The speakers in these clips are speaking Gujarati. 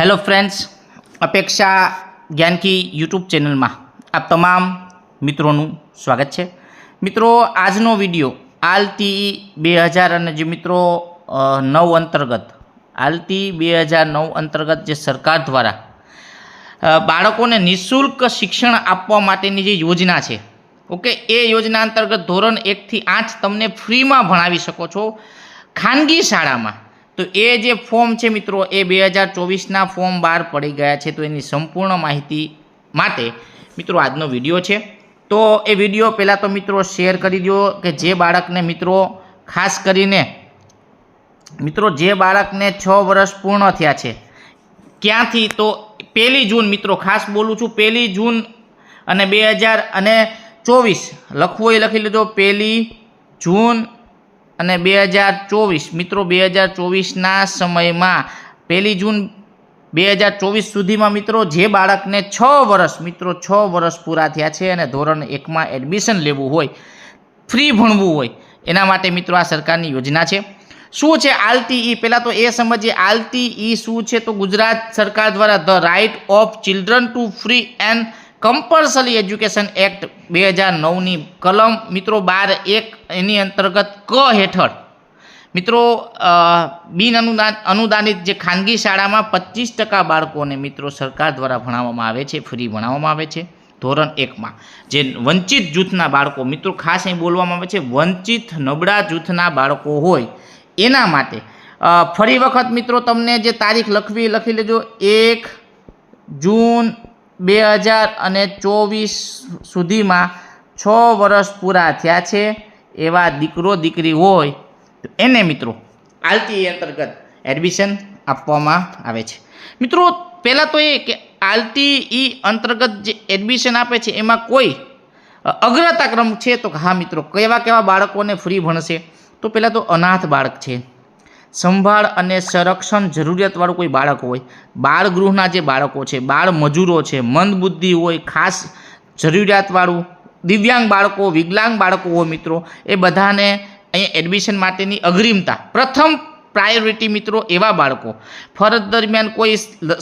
હેલો ફ્રેન્ડ્સ અપેક્ષા જ્ઞાનકી યુટ્યુબ ચેનલમાં આપ તમામ મિત્રોનું સ્વાગત છે. મિત્રો, આજનો વીડિયો આલટી બે હજાર અને જે મિત્રો નવ અંતર્ગત આલટી બે હજાર નવ અંતર્ગત જે સરકાર દ્વારા બાળકોને નિઃશુલ્ક શિક્ષણ આપવા માટેની જે યોજના છે, ઓકે, એ યોજના અંતર્ગત ધોરણ એકથી આઠ તમને ફ્રીમાં ભણાવી શકો છો ખાનગી શાળામાં. તો એ જે ફોર્મ છે મિત્રો, એ બે હજાર ચોવીસના ફોર્મ બહાર પડી ગયા છે, તો એની સંપૂર્ણ માહિતી માટે મિત્રો આજનો વીડિયો છે. તો એ વીડિયો પહેલાં તો મિત્રો શેર કરી દો કે જે બાળકને મિત્રો, ખાસ કરીને મિત્રો જે બાળકને છ વર્ષ પૂર્ણ થયા છે, ક્યાંથી? તો પહેલી જૂન મિત્રો, ખાસ બોલું છું, પહેલી જૂન અને બે હજાર અને ચોવીસ, લખવું એ લખી લીધો પહેલી જૂન અને બે હજાર ચોવીસ, મિત્રો બે હજાર ચોવીસના સમયમાં પહેલી જૂન બે હજાર ચોવીસ સુધીમાં મિત્રો જે બાળકને છ વર્ષ, મિત્રો છ વર્ષ પૂરા થયા છે અને ધોરણ એકમાં એડમિશન લેવું હોય ફ્રી ભણવું હોય, એના માટે મિત્રો આ સરકારની યોજના છે. શું છે આલટીઈ પહેલાં તો એ સમજીએ આલટીઈ શું છે? તો ગુજરાત સરકાર દ્વારા the right of children to free and compulsory education act બે હજાર નવની કલમ મિત્રો બાર એક એની અંતર્ગત ક હેઠળ મિત્રો બિન અનુદાન, અનુદાનિત જે ખાનગી શાળામાં પચીસ ટકા બાળકોને મિત્રો સરકાર દ્વારા ભણાવવામાં આવે છે, ફ્રી ભણાવવામાં આવે છે. ધોરણ એકમાં જે વંચિત જૂથના બાળકો, મિત્રો ખાસ અહીં બોલવામાં આવે છે, વંચિત નબળા જૂથના બાળકો હોય એના માટે ફરી વખત મિત્રો તમને જે તારીખ લખવી, લખી લેજો. એક જૂન બે હજાર અને ચોવીસ સુધીમાં છ વર્ષ પૂરા થયા છે એવા દીકરો દીકરી હોય તો એને મિત્રો આલતી અંતર્ગત એડમિશન આપવામાં આવે છે. મિત્રો પહેલાં તો એ કે આલતી ઈ અંતર્ગત જે એડમિશન આપે છે એમાં કોઈ અગ્રતા ક્રમ છે તો હા મિત્રો કેવા કેવા બાળકોને ફ્રી ભણશે તો પહેલાં તો અનાથ બાળક છે. સંભાળ અને સંરક્ષણ જરૂરિયાતવાળું કોઈ બાળક હોય. બાળ ગૃહના જે બાળકો છે, બાળ મજૂરો છે મંદબુદ્ધિ હોય, ખાસ જરૂરિયાતવાળું, દિવ્યાંગ બાળકો, વિકલાંગ બાળકો હોય મિત્રો, એ બધાને અહીંયા એડમિશન માટેની અગ્રિમતા, પ્રથમ પ્રાયોરિટી મિત્રો એવા બાળકો. ફરજ દરમિયાન કોઈ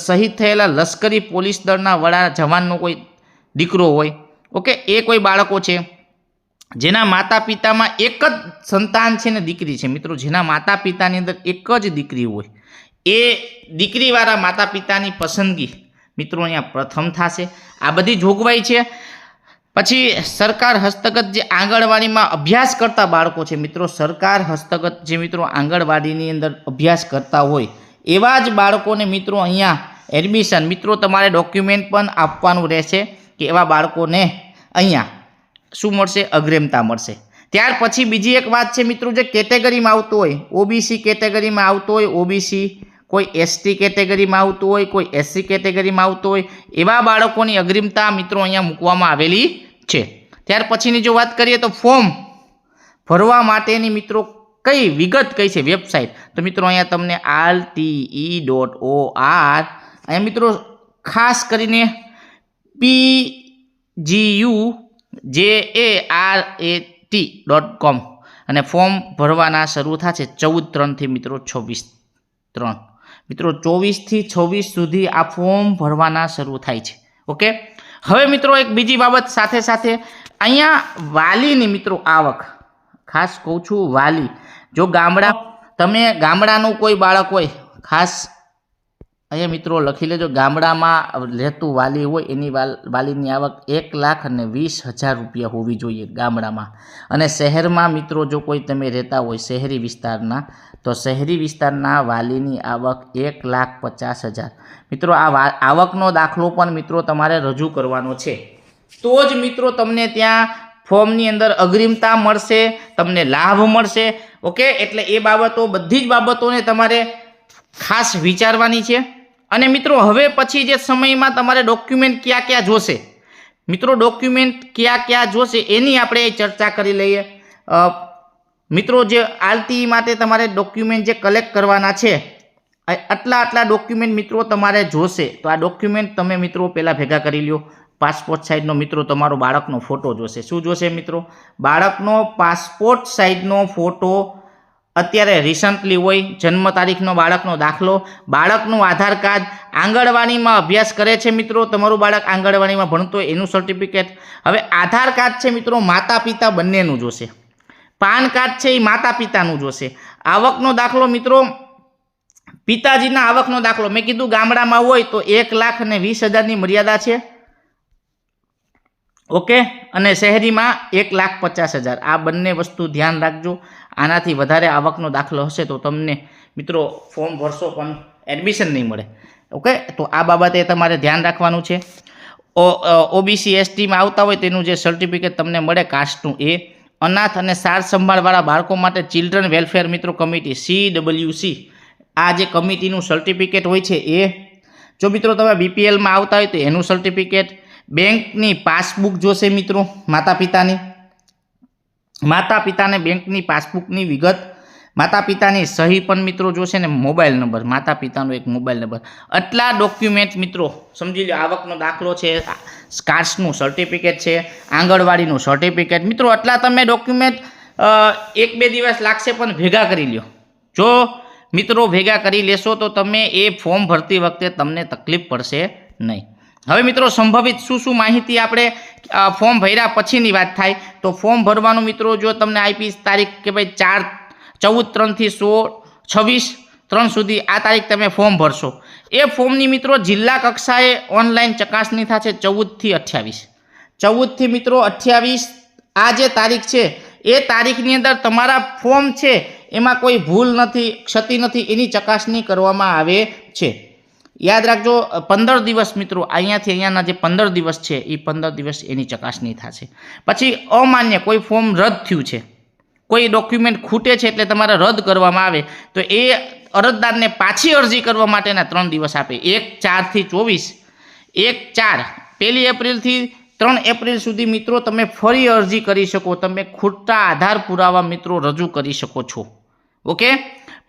શહીદ થયેલા લશ્કરી પોલીસ દળના વડા, જવાનનો કોઈ દીકરો હોય, ઓકે, એ કોઈ બાળકો છે જેના માતા પિતામાં એક જ સંતાન છે ને દીકરી છે. મિત્રો, જેના માતા પિતાની અંદર એક જ દીકરી હોય, એ દીકરીવાળા માતા પિતાની પસંદગી મિત્રો અહીંયા પ્રથમ થશે. આ બધી જોગવાઈ છે. પછી સરકાર હસ્તગત જે આંગણવાડીમાં અભ્યાસ કરતા બાળકો છે, મિત્રો, સરકાર હસ્તગત જે મિત્રો આંગણવાડીની અંદર અભ્યાસ કરતા હોય, એવા જ બાળકોને મિત્રો અહીંયા એડમિશન, મિત્રો, તમારે ડોક્યુમેન્ટ પણ આપવાનું રહેશે કે એવા બાળકોને અહીંયા શું મળશે? અગ્રેમતા મળશે. ત્યાર પછી બીજી એક વાત છે મિત્રો, જે કેટેગરીમાં આવતું હોય, ઓબીસી કેટેગરીમાં આવતું હોય, ઓબીસી કોઈ એસટી કેટેગરીમાં આવતું હોય, કોઈ એસસી કેટેગરીમાં આવતું હોય, એવા બાળકોની અગ્રિમતા મિત્રો અહીંયા મૂકવામાં આવેલી છે. ત્યાર પછીની જો વાત કરીએ તો ફોર્મ ભરવા માટેની મિત્રો કઈ વિગત કઈ છે વેબસાઇટ? તો મિત્રો અહીંયા તમને R T dot O R અહીંયા મિત્રો ખાસ કરીને P G U J A R A T dot com અને ફોર્મ ભરવાના શરૂ થશે ચૌદ ત્રણથી મિત્રો છવ્વીસ ત્રણ. મિત્રો ચોવીસથી છવ્વીસ સુધી આ ફોર્મ ભરવાના શરૂ થાય છે. ઓકે હવે મિત્રો એક બીજી બાબત સાથે સાથે અહીંયા વાલીની મિત્રો આવક. ખાસ કહું છું વાલી. જો ગામડા, તમે ગામડાનું કોઈ બાળક હોય, ખાસ અહીંયા મિત્રો લખી લેજો, ગામડામાં રહેતું વાલી હોય એની વાલ, વાલીની આવક એક લાખ અને વીસ હજાર રૂપિયા હોવી જોઈએ ગામડામાં. અને શહેરમાં મિત્રો જો કોઈ તમે રહેતા હોય શહેરી વિસ્તારના, તો શહેરી વિસ્તારના વાલીની આવક એક લાખ પચાસ હજાર. મિત્રો આ વા, આવકનો દાખલો પણ મિત્રો તમારે રજૂ કરવાનો છે. તો જ મિત્રો તમને ત્યાં ફોર્મની અંદર અગ્રિમતા મળશે, તમને લાભ મળશે, ઓકે? એટલે એ બાબતો, બધી જ બાબતોને તમારે ખાસ વિચારવાની છે. અને મિત્રો, હવે પછી જે સમયમાં તમારે ડોક્યુમેન્ટ ક્યાં ક્યાં જોશે? મિત્રો ડોક્યુમેન્ટ ક્યાં ક્યાં જોશે એની આપણે ચર્ચા કરી લઈએ. મિત્રો, જે આરતી માટે તમારે ડોક્યુમેન્ટ જે કલેક્ટ કરવાના છે આટલા આટલા ડોક્યુમેન્ટ મિત્રો તમારે જોશે. તો આ ડોક્યુમેન્ટ તમે મિત્રો પહેલાં ભેગા કરી લ્યો. પાસપોર્ટ સાઇઝનો મિત્રો તમારો બાળકનો ફોટો જોશે. શું જોશે મિત્રો? બાળકનો પાસપોર્ટ સાઇઝનો ફોટો અત્યારે રિસન્ટલી હોય, જન્મ તારીખનો, બાળકનો દાખલો. બાળકનું આધાર કાર્ડ આંગણવાડીમાં અભ્યાસ કરે છે મિત્રો. તમારું બાળક આંગણવાડીમાં ભણતું હોય એનું સર્ટિફિકેટ હવે આધાર કાર્ડ છે મિત્રો માતા પિતા બંનેનું જોશે. પાન કાર્ડ છે એ માતા પિતાનું જોશે. આવકનો દાખલો મિત્રો, પિતાજીના આવકનો દાખલો. મેં કીધું ગામડામાં હોય તો એક લાખ અને વીસ હજારની મર્યાદા છે. ઓકે? અને શહેરીમાં એક લાખ પચાસ હજાર. આ બંને વસ્તુ ધ્યાન રાખજો. આનાથી વધારે આવકનો દાખલો હશે તો તમને મિત્રો ફોર્મ ભરશો પણ એડમિશન નહીં મળે. ઓકે? તો આ બાબતે તમારે ધ્યાન રાખવાનું છે. ઓબીસી એસટીમાં આવતા હોય તેનું જે સર્ટિફિકેટ તમને મળે કાસ્ટનું એ. અનાથ અને સાર સંભાળવાળા બાળકો માટે ચિલ્ડ્રન વેલફેર મિત્રો કમિટી સી ડબલ્યુ સી આ જે કમિટીનું સર્ટિફિકેટ હોય છે એ. જો મિત્રો તમે બીપીએલમાં આવતા હોય તો એનું સર્ટિફિકેટ બેંકની પાસબુક જોશે મિત્રો માતા પિતાની માતા પિતાને બેંકની પાસબુકની વિગત માતા પિતાની સહી પણ મિત્રો જોશે ને મોબાઈલ નંબર માતા પિતાનો એક મોબાઈલ નંબર. આટલા ડોક્યુમેન્ટ મિત્રો, સમજી લો આવકનો દાખલો છે, સ્કાર્સનું સર્ટિફિકેટ છે, આંગણવાડીનું સર્ટિફિકેટ. મિત્રો, આટલા તમે ડોક્યુમેન્ટ એક બે દિવસ લાગશે પણ ભેગા કરી લ્યો. જો મિત્રો ભેગા કરી લેશો તો તમે એ ફોર્મ ભરતી વખતે તમને તકલીફ પડશે નહીં. હવે મિત્રો, સંભવિત શું શું માહિતી આપણે ફોર્મ ભર્યા પછીની વાત થાય. તો ફોર્મ ભરવાનું મિત્રો, જો તમને આપી તારીખ કે ભાઈ ચાર, ચૌદ ત્રણથી સોળ, છવ્વીસ, ત્રણ સુધી આ તારીખ તમે ફોર્મ ભરશો. એ ફોર્મની મિત્રો, જિલ્લા કક્ષાએ ઓનલાઈન ચકાસણી થશે ચૌદથી અઠ્યાવીસ. ચૌદથી મિત્રો, અઠ્યાવીસ, આ જે તારીખ છે, એ તારીખની અંદર તમારા ફોર્મ છે, એમાં કોઈ ભૂલ નથી, ક્ષતિ નથી, એની ચકાસણી કરવામાં આવે છે. યાદ રાખજો પંદર દિવસ મિત્રો, અહીંયાથી અહીંયાના જે પંદર દિવસ છે એ પંદર દિવસ એની ચકાસણી થશે. પછી અમાન્ય કોઈ ફોર્મ રદ થયું છે, કોઈ ડોક્યુમેન્ટ ખૂટે છે એટલે તમારે રદ કરવામાં આવે, તો એ અરજદારને પાછી અરજી કરવા માટેના ત્રણ દિવસ આપે. એક ચારથી ચોવીસ, એક, ચાર. પહેલી એપ્રિલથી ત્રણ એપ્રિલ સુધી મિત્રો તમે ફરી અરજી કરી શકો, તમે ખૂટતા આધાર પુરાવા મિત્રો રજૂ કરી શકો છો. ઓકે?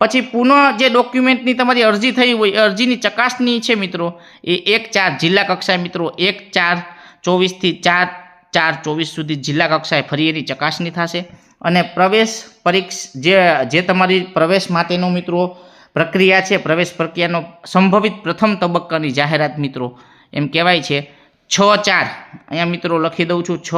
પછી પુનઃ જે ડોક્યુમેન્ટની તમારી અરજી થઈ હોય અરજીની ચકાસણી છે મિત્રો, એ એક ચાર જિલ્લા કક્ષાએ મિત્રો, એક ચાર ચોવીસથી ચાર ચાર ચોવીસ સુધી જિલ્લા કક્ષાએ ફરી એની ચકાસણી થશે. અને પ્રવેશ પરીક્ષ જે જે તમારી પ્રવેશ માટેનો મિત્રો પ્રક્રિયા છે, પ્રવેશ પ્રક્રિયાનો સંભવિત પ્રથમ તબક્કાની જાહેરાત મિત્રો, એમ કહેવાય છે. છ ચાર, અહીંયા મિત્રો લખી દઉં છું, છ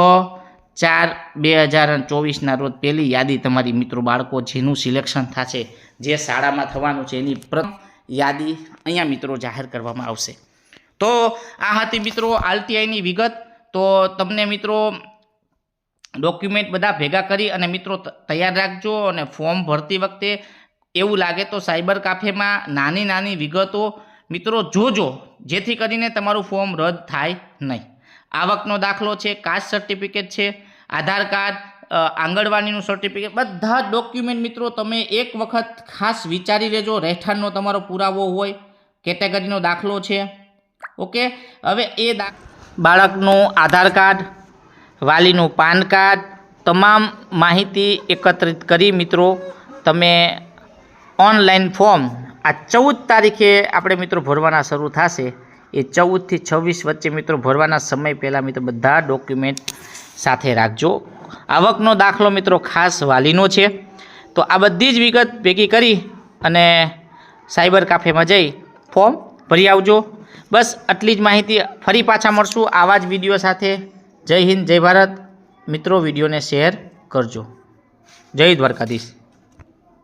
ચાર બે હજાર ચોવીસના રોજ પહેલી યાદી તમારી મિત્રો બાળકો જેનું સિલેક્શન થશે, જે શાળામાં થવાનું છે, એની પ્રથમ યાદી અહીંયા મિત્રો જાહેર કરવામાં આવશે. તો આ હતી મિત્રો આરટીઆઈની વિગત. તો તમને મિત્રો ડોક્યુમેન્ટ બધા ભેગા કરી અને મિત્રો તૈયાર રાખજો અને ફોર્મ ભરતી વખતે એવું લાગે તો સાયબર કાફેમાં નાની નાની વિગતો મિત્રો જોજો, જેથી કરીને તમારું ફોર્મ રદ થાય નહીં. આવકનો દાખલો છે કાસ્ટ સર્ટિફિકેટ છે, આધાર કાર્ડ આંગણવાડીનું સર્ટિફિકેટ બધા ડોક્યુમેન્ટ મિત્રો તમે એક વખત ખાસ વિચારી લેજો, રહેઠાણનો તમારો પુરાવો હોય, કેટેગરીનો દાખલો છે. ઓકે? હવે એ બાળકનું આધાર કાર્ડ, વાલીનું પાન કાર્ડ, તમામ માહિતી એકત્રિત કરી મિત્રો, તમે ઓનલાઈન ફોર્મ આ ચૌદ તારીખે આપણે મિત્રો ભરવાના શરૂ થશે. એ ચૌદથી છવ્વીસ વચ્ચે મિત્રો ભરવાના સમય પહેલાં મિત્રો બધા ડોક્યુમેન્ટ સાથે રાખજો. આવકનો દાખલો મિત્રો ખાસ વાલીનો છે. તો આ બધી જ વિગત ભેગી કરી અને સાયબર કાફેમાં જઈ ફોર્મ ભરી આવજો. બસ આટલી જ માહિતી ફરી પાછા મળશું આવા જ વીડિયો સાથે. જય હિન્દ, જય ભારત. મિત્રો, વિડીયોને શેર કરજો. જય દ્વારકાધીશ.